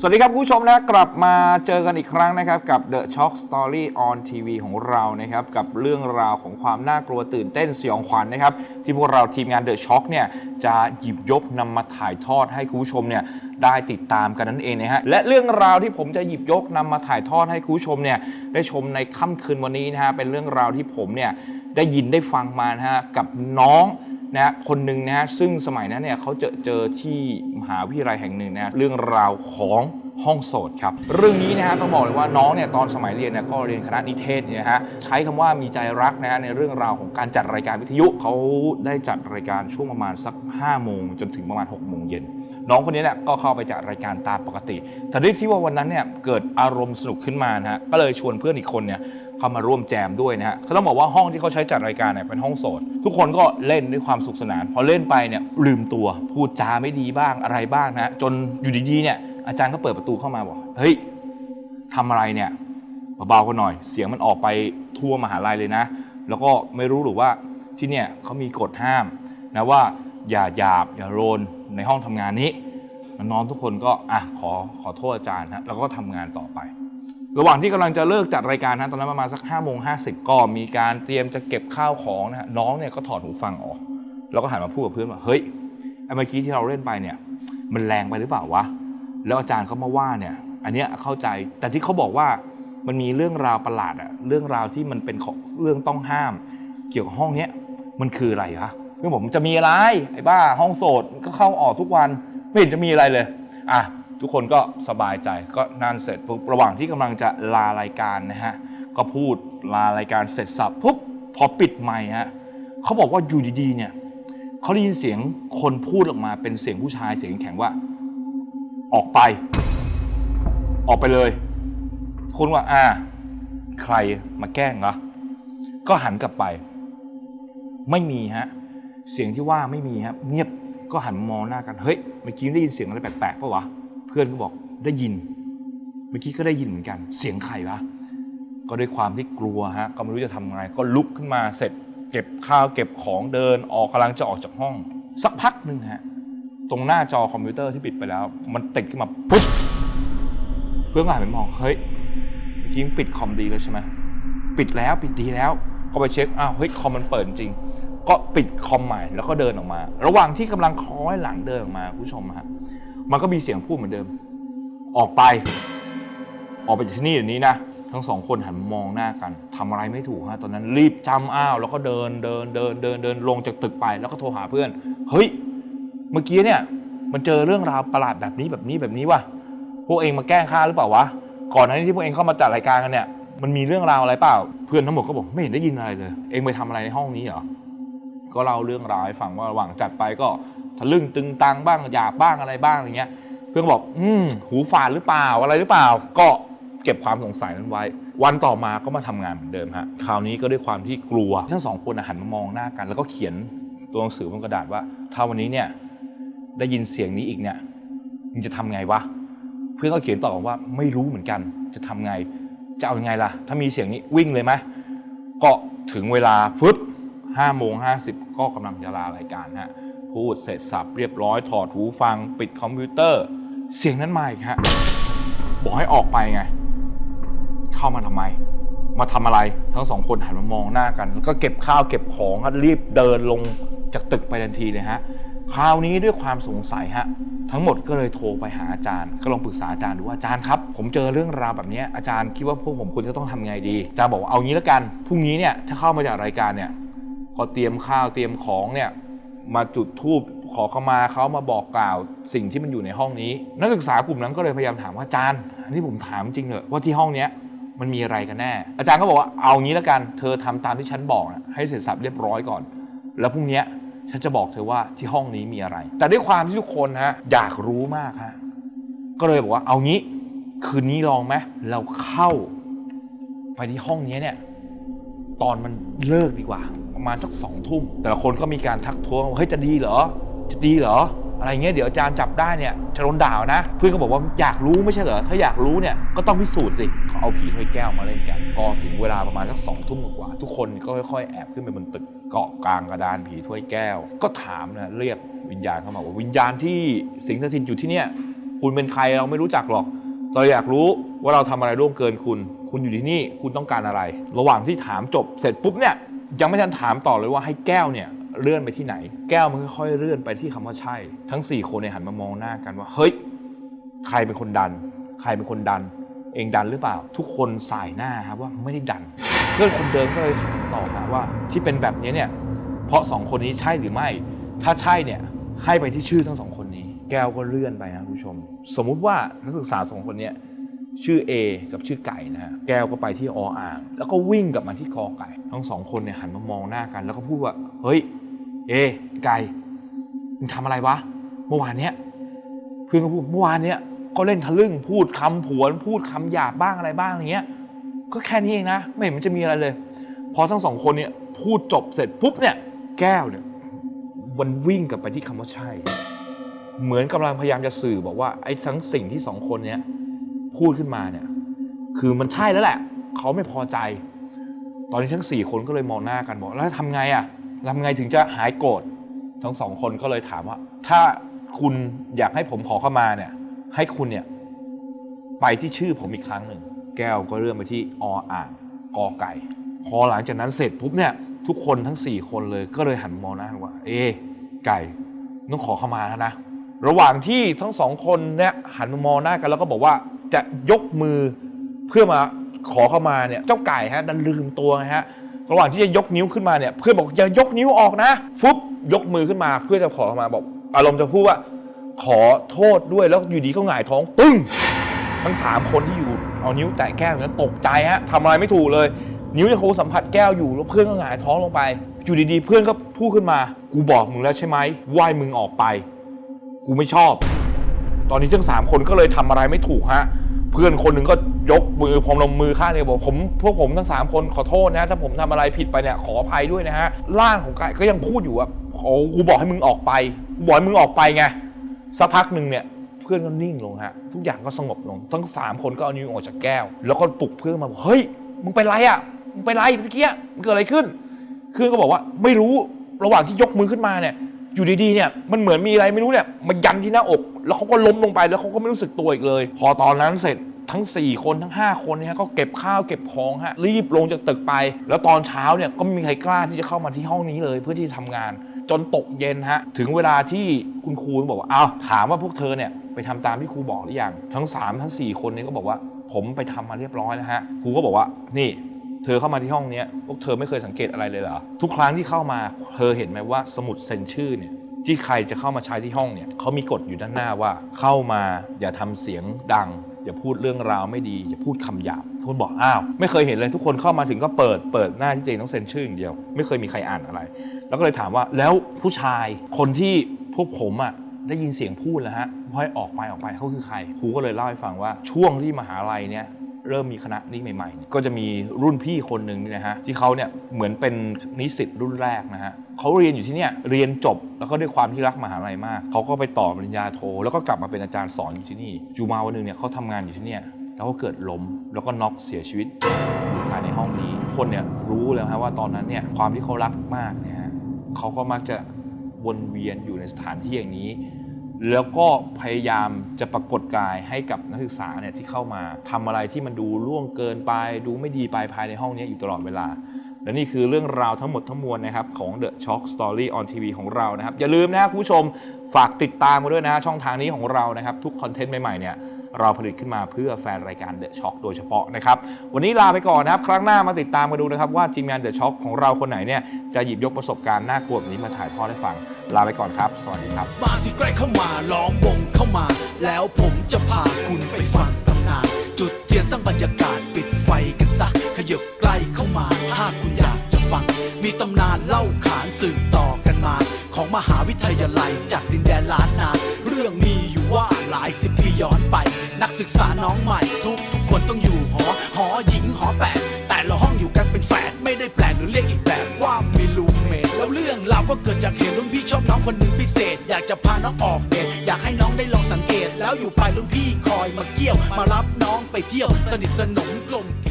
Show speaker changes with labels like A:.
A: สวัสดีครับคุณผู้ชมนะกลับมาเจอกันอีกครั้งนะครับกับ The Shock Story on TV ของเรานะครับกับเรื่องราวของความน่ากลัวตื่นเต้นสยองขวัญนะครับที่พวกเราทีมงาน The Shock เนี่ยจะหยิบยกนำมาถ่ายทอดให้คุณผู้ชมเนี่ยได้ติดตามกันนั่นเองนะฮะและเรื่องราวที่ผมจะหยิบยกนำมาถ่ายทอดให้คุณผู้ชมเนี่ยได้ชมในค่ำคืนวันนี้นะฮะเป็นเรื่องราวที่ผมเนี่ยได้ยินได้ฟังมานะฮะกับน้อง นะคนหนึ่งนะฮะซึ่งสมัยนั้นเนี่ยเขาเจอเจอที่มหาวิทยาลัยแห่งหนึ่งนะเรื่องราวของห้องโสดครับ เรื่องนี้นะฮะต้องบอกเลยว่าน้องเนี่ยตอนสมัยเรียนเนี่ยก็เรียนคณะนิเทศเนี่ยนะฮะใช้คำว่ามีใจรักนะฮะในเรื่องราวของการจัดรายการวิทยุเขาได้จัดรายการช่วงประมาณสัก5โมงจนถึงประมาณ6โมงเย็นน้องคนนี้เนี่ยก็เข้าไปจัดรายการตามปกติแต่ด้วยที่ว่าวันนั้นเนี่ยเกิดอารมณ์สนุกขึ้นมานะฮะก็เลยชวนเพื่อนอีกคนเนี่ย เข้ามาร่วมแจมด้วยนะฮะเขาต้องบอกว่าห้องที่เขาใช้จัดรายการเนี่ยเป็นห้องโสด ทุกคนก็เล่นด้วยความสุขสนาน พอเล่นไปเนี่ยลืมตัวพูดจาไม่ดีบ้างอะไรบ้างนะจนอยู่ดีๆเนี่ยอาจารย์ก็เปิดประตูเข้ามาบอกเฮ้ยทำอะไรเนี่ยเบาๆกันหน่อย เสียงมันออกไปทั่วมหาลัยเลยนะ แล้วก็ไม่รู้หรือว่าที่เนี่ยเขามีกฎห้ามนะว่าอย่าหยาบอย่าโรนในห้องทำงานนี้น้องๆทุกคนก็อะขอขอโทษอาจารย์ฮะแล้วก็ทำงานต่อไป ระหว่างที่กำลังจะเลิกจัดรายการนะตอนนั้นประมาณสัก5้าโมงห้ก็มีการเตรียมจะเก็บข้าวของนะฮะน้องเนี่ยก็ถอดหูฟังออก แล้วก็หันมาพูดกับเพื่อนว่าเฮ้ยไอ้เมื่อกี้ที่เราเล่นไปเนี่ย มันแรงไปหรือเปล่าวะแล้วอาจารย์เขามาว่าเนี่ย อันเนี้ยเข้าใจแต่ที่เขาบอกว่ามันมีเรื่องราวประหลาดอะเรื่องราวที่มันเป็นของเรื่องต้องห้าม เกี่ยวกับห้องเนี้ยมันคืออะไรคะเพื่อนผมจะมีอะไรไอ้บ้าห้องโสดก็เข้าออกทุกวันไม่เห็นจะมีอะไรเลยอะ ทุกคนก็สบายใจก็นั่นเสร็จปุ๊บระหว่างที่กำลังจะลารายการนะฮะก็พูดลารายการเสร็จสับปุ๊บพอปิดไมค์ฮะเขาบอกว่าอยู่ดีๆเนี่ยเขาได้ยินเสียงคนพูดออกมาเป็นเสียงผู้ชายเสียงแข็งว่า ออกไป ออกไปเลยคุณว่า อ่า ใครมาแกล้งเหรอก็หันกลับไป ไม่มีฮะ เสียงที่ว่าไม่มีครับเงียบก็หันมองหน้ากันเฮ้ยเมื่อกี้ได้ยินเสียงอะไรแปลกๆปะวะ พื่อนก็บอกได้ยิน เมื่อกี้ก็ได้ยินเหมือนกัน เสียงใครวะก็ด้วยความที่กลัวฮะก็ไม่รู้จะทำไงก็ลุกขึ้นมาเสร็จ เก็บข้าวเก็บของเดินออกกำลังจะออกจากห้อง สักพักหนึ่งฮะตรงหน้าจอคอมพิวเตอร์ที่ปิดไปแล้ว มันติดขึ้นมาปุ๊บเพื่อนก็หันไปมองเฮ้ยเมื่อกี้ปิดคอมดีแล้วใช่ไหมปิดแล้วปิดดีแล้ว ก็ไปเช็คอ้าวเฮ้ยคอมมันเปิดจริง ก็ปิดคอมใหม่แล้วก็เดินออกมา ระหว่างที่กำลังคล้อยหลังเดินออกมาคุณผู้ชมฮะ มันก็มีเสียงพูดเหมือนเดิม ออกไป ออกไปจากที่นี่เดี๋ยวนี้นะ ทั้งสองคนหันมองหน้ากันทำอะไรไม่ถูกฮะตอนนั้นรีบจำอ้าว แล้วก็เดินเดินเดินเดินเดินลงจากตึกไป แล้วก็โทรหาเพื่อน เฮ้ย เมื่อกี้เนี่ย มันเจอเรื่องราวประหลาดแบบนี้แบบนี้แบบนี้ว่ะ พวกเองมาแกล้งข้าหรือเปล่าวะ ก่อนหน้านี้ที่พวกเองเข้ามาจัดรายการกันเนี่ย มันมีเรื่องราวอะไรเปล่า เพื่อนทั้งหมดก็บอกไม่เห็นได้ยินอะไรเลย เองไปทำอะไรในห้องนี้เหรอ ก็เล่าเรื่องราวให้ฟังว่าระหว่างจัดไปก็ ทะลึ่งตึงตังบ้างหยาบบ้างอะไรบ้างอย่างเงี้ย เพื่อนบอก อืมหูฝาดหรือเปล่าอะไรหรือเปล่า ก็เก็บความสงสัยนั้นไว้ วันต่อมาก็มาทำงานเหมือนเดิมฮะคราวนี้ก็ด้วยความที่กลัวทั้งสองคนหันมามองหน้ากัน แล้วก็เขียนตัวหนังสือบนกระดาษว่า ถ้าวันนี้เนี่ยได้ยินเสียงนี้อีกเนี่ยมึงจะทำไงวะเพื่อนก็เขียนตอบว่าไม่รู้เหมือนกันจะทำไงจะเอายังไงล่ะ ถ้ามีเสียงนี้วิ่งเลยไหมก็ถึงเวลาฟึบห้าโมงห้าสิบก็กำลังจะลารายการฮะ พูดเสร็จสับเรียบร้อยถอดหูฟัง ปิดคอมพิวเตอร์ เสียงนั้นมาอีกฮะบอกให้ออกไปไง เข้ามาทำไม มาทำอะไรทั้งสองคนหันมามองหน้ากันแล้วก็เก็บข้าวเก็บของก็รีบเดินลงจากตึกไปทันทีเลยฮะคราวนี้ด้วยความสงสัยฮะทั้งหมดก็เลยโทรไปหาอาจารย์ก็ลองปรึกษาอาจารย์ดูว่าอาจารย์ครับ ผมเจอเรื่องราวแบบนี้อาจารย์คิดว่าพวกผมควรจะต้องทำไงดีอาจารย์บอกว่าเอางี้แล้วกันพรุ่งนี้เนี่ยถ้าเข้ามาจากรายการเนี่ยก็เตรียมข้าวเตรียมของเนี่ย มาจุดธูปขอเข้ามาเขามาบอกกล่าวสิ่งที่มันอยู่ในห้องนี้ นักศึกษากลุ่มนั้นก็เลยพยายามถามว่าอาจารย์อันนี้ผมถามจริงเหรอว่าที่ห้องเนี้ยมันมีอะไรกันแน่ อาจารย์ก็บอกว่าเอางี้แล้วกัน เธอทำตามที่ฉันบอกนะให้เสร็จสับเรียบร้อยก่อน แล้วพรุ่งนี้ฉันจะบอกเธอว่าที่ห้องนี้มีอะไร แต่ด้วยความที่ทุกคนฮะอยากรู้มากฮะก็เลยบอกว่าเอางี้คืนนี้ลองไหมเราเข้า ไปที่ห้องนี้เนี่ย ตอนมันเลิกดีกว่า ประมาณสักสองทุ่มแต่ละคนก็มีการทักท้วงว่าเฮ้ยจะดีเหรอ จะดีเหรอ อะไรเงี้ยเดี๋ยวอาจารย์จับได้เนี่ยจะโดนด่านะ เพื่อนก็บอกว่าอยากรู้ไม่ใช่เหรอถ้าอยากรู้เนี่ยก็ต้องพิสูจน์สิเขาเอาผีถ้วยแก้วมาเล่นกันก็ถึงเวลาประมาณสักสองทุ่มกว่าทุกคนก็ค่อยๆแอบขึ้นไปบนตึกเกาะกลางกระดานผีถ้วยแก้ว ก็ถามนะเรียกวิญญาณเข้ามาว่าวิญญาณที่สิงสถิตอยู่ที่เนี่ยคุณเป็นใครเราไม่รู้จักหรอกเราอยากรู้ว่าเราทำอะไรร่วมเกินคุณ คุณอยู่ที่นี่ คุณต้องการอะไร ระหว่างที่ถามจบเสร็จปุ๊บเนี่ย ยังไม่ทันถามต่อเลยว่าให้แก้วเนี่ยเลื่อนไปที่ไหน แก้วมันค่อยๆเลื่อนไปที่คำว่าใช่ ทั้งสี่คนเนี่ยหันมามองหน้ากันว่า เฮ้ย ใครเป็นคนดัน ใครเป็นคนดัน เองดันหรือเปล่า ทุกคนสายหน้าครับว่าไม่ได้ดัน เพื่อนคนเดิมก็เลยถามต่อหาว่า ที่เป็นแบบนี้เนี่ย เพราะสองคนนี้ใช่หรือไม่ ถ้าใช่เนี่ยให้ไปที่ชื่อทั้งสองคนนี้ แก้วก็เลื่อนไปนะคุณผู้ชม สมมุติว่านักศึกษาสองคนเนี้ ชื่อ A กับชื่อไก่นะฮะแก้วก็ไปที่ออ่าง แล้วก็วิ่งกลับมาที่กอไก่ ทั้งสองคนเนี่ยหันมามองหน้ากัน แล้วก็พูดว่า เฮ้ย เอ ไก่มึงทำอะไรวะ เมื่อวานเนี้ยเพื่อนก็พูดเมื่อวานเนี้ยก็เล่นทะลึ่งพูดคำผวนพูดคำหยาบบ้างอะไรบ้างอะไรเงี้ย ก็แค่นี้เองนะ ไม่เห็นมันจะมีอะไรเลย พอทั้งสองคนเนี่ยพูดจบเสร็จปุ๊บเนี่ย แก้วเนี่ยมันวิ่งกลับไปที่คำว่าใช่ เหมือนกำลังพยายามจะสื่อบอกว่าไอ้ทั้งสิ่งที่สองคนเนี้ย พูดขึ้นมาเนี่ย คือมันใช่แล้วแหละเขาไม่พอใจ ตอนนี้ทั้งสี่คนก็เลยมองหน้ากันบอกแล้วทำไงอะทำไงถึงจะหายโกรธทั้งสองคนก็เลยถามว่า ถ้าคุณอยากให้ผมขอเข้ามาเนี่ย ให้คุณเนี่ย ไปที่ชื่อผมอีกครั้งหนึ่งแก้วก็เลื่อนไปที่ออ่างกอไก่ พอหลังจากนั้นเสร็จปุ๊บเนี่ย ทุกคนทั้ง4คนเลยก็เลยหันมองหน้ากันว่า เอ๊ะไก่ต้องขอเข้ามาแล้วนะระหว่างที่ทั้งสองคนเนี่ยหันมามองหน้ากันแล้วก็บอกว่า จะยกมือเพื่อมาขอเข้ามาเนี่ยเจ้าไก่ฮะดันลืมตัวไงฮะระหว่างที่จะยกนิ้วขึ้นมาเนี่ยเพื่อนบอกอย่ายกนิ้วออกนะฟุบยกมือขึ้นมาเพื่อจะขอเข้ามาบอก อารมณ์จะพูดว่า ขอโทษด้วยแล้วอยู่ดีก็หงายท้องปึ้งทั้งสามคนที่อยู่เอานิ้วแตะแก้วอย่างนั้นตกใจฮะทำอะไรไม่ถูกเลย นิ้วยังคงสัมผัสแก้วอยู่แล้วเพื่อนก็หงายท้องลงไปอยู่ดีๆ เพื่อนก็พูดขึ้นมา กูบอกมึงแล้วใช่ไหมว่ายมึงออกไป กูไม่ชอบ ตอนนี้ทั้งสามคนก็เลยทำอะไรไม่ถูกฮะ เพื่อนคนหนึ่งก็ยกมือพรมลงมือข้างเนี่ยบอกผมพวกผมทั้งสามคนขอโทษนะ ถ้าผมทำอะไรผิดไปเนี่ยขออภัยด้วยนะฮะร่างของกายก็ยังพูดอยู่ว่าโอ้กูบอกให้มึงออกไปกูบอกให้มึงออกไปไงสักพักหนึ่งเนี่ยเพื่อนก็นิ่งลงฮะทุกอย่างก็สงบลง ทั้งสามคนก็เอานิ้วออกจากแก้ว แล้วก็ปลุกเพื่อนมาบอกเฮ้ยมึงเป็นไรอะมึงเป็นไรเมื่อกี้มันเกิดอะไรขึ้นเพื่อนก็บอกว่าไม่รู้ระหว่างที่ยกมือขึ้นมาเนี่ยอยู่ดีๆเนี่ยมันเหมือนมีอะไรไม่รู้เนี่ยมันยันที่หน้าอก แล้วเขาก็ล้มลงไปแล้วเขาก็ไม่รู้สึกตัวอีกเลย พอตอนนั้นเสร็จทั้ง 4 คนทั้ง 5 คนเนี่ยก็เก็บข้าวเก็บของฮะรีบลงจากตึกไป แล้วตอนเช้าเนี่ยก็ไม่มีใครกล้าที่จะเข้ามาที่ห้องนี้เลย เพื่อที่จะทำงาน จนตกเย็นฮะถึงเวลาที่คุณครูบอกว่าอ้าวถามว่าพวกเธอเนี่ยไปทำตามที่ครูบอกหรือยังทั้ง 3 ทั้ง 4 คนนี้ก็บอกว่า ผมไปทำมาเรียบร้อยแล้วฮะครูก็บอกว่านี่เธอเข้ามาที่ห้องเนี้ยพวกเธอไม่เคยสังเกตอะไรเลยเหรอทุกครั้งที่เข้ามาเธอเห็นไหมว่าสมุดเซ็นชื่อเนี่ย ที่ใครจะเข้ามาใช้ที่ห้องเนี่ยเขามีกฎอยู่ด้านหน้าว่า เข้ามาอย่าทำเสียงดัง อย่าพูดเรื่องราวไม่ดี อย่าพูดคำหยาบทุกคนบอกอ้าวไม่เคยเห็นเลยทุกคนเข้ามาถึงก็เปิดเปิดหน้าที่เองต้องเซ็นชื่ออย่างเดียว ไม่เคยมีใครอ่านอะไร แล้วก็เลยถามว่าแล้วผู้ชายคนที่พวกผมอะได้ยินเสียงพูดแล้วฮะพอให้ออกไปออกไปเขาคือใครครูก็เลยเล่าให้ฟังว่าช่วงที่มหาลัยเนี่ย เริ่มมีคณะนี้ใหม่ๆ ก็จะมีรุ่นพี่คนหนึ่งนะฮะที่เขาเนี่ยเหมือนเป็นนิสิตรุ่นแรกนะฮะเขาเรียนอยู่ที่เนี่ยเรียนจบแล้วก็ด้วยความที่รักมหาลัยมากเขาก็ไปต่อปริญญาโท แล้วก็กลับมาเป็นอาจารย์สอนอยู่ที่นี่จูมาวันหนึ่งเนี่ยเขาทำงานอยู่ที่เนี่ยแล้วก็เกิดล้มแล้วก็น็อกเสียชีวิตภายในห้องนี้คนเนี่ยรู้เลยฮะว่าตอนนั้นเนี่ยความที่เขารักมากเนี่ยฮะเขาก็มักจะวนเวียนอยู่ในสถานที่อย่างนี้ แล้วก็พยายามจะปรากฏกายให้กับนักศึกษาเนี่ยที่เข้ามาทำอะไรที่มันดูล่วงเกินไป ดูไม่ดีไปภายในห้องนี้อยู่ตลอดเวลา และนี่คือเรื่องราวทั้งหมดทั้งมวลนะครับของ The Shock Story on TV ของเรานะครับ อย่าลืมนะครับคุณผู้ชมฝากติดตามมาด้วยนะฮะช่องทางนี้ของเรานะครับ ทุกคอนเทนต์ใหม่ๆเนี่ย เราผลิตขึ้นมาเพื่อแฟนรายการ The Shock โดยเฉพาะนะครับ วันนี้ลาไปก่อนนะครับ ครั้งหน้ามาติดตามมาดูนะครับว่าทีมงาน The Shock ของเราคนไหนเนี่ยจะหยิบยกประสบการณ์น่ากลัวแบบนี้มาถ่ายทอดให้ฟังลาไปก่อนครับ สวัสดีครับ
B: มาสิใกล้เข้ามาล้อมวงเข้ามา แล้วผมจะพาคุณไปฟังตำนาน จุดเทียนสร้างบรรยากาศปิดไฟกันซะขยับใกล้เข้ามาถ้าคุณอยากจะฟัง มีตำนานเล่าขานสืบต่อกันมา ของมหาวิทยาลัย ใหม่ทุกทุกคนต้องอยู่หอ หอหญิงหอแปดแต่ละห้องอยู่กันเป็นแฝดไม่ได้แปลกหรือเรียกอีกแบบว่ามีลูมเมทแล้วเรื่องราวก็เกิดจากเหตุรุ่นพี่ชอบน้องคนหนึ่งพิเศษ อยากจะพาน้องออกเดทอยากให้น้องได้ลองสังเกต แล้วอยู่ไปรุ่นพี่คอยมาเกี่ยว มารับน้องไปเที่ยว สนิทสนมกลมเก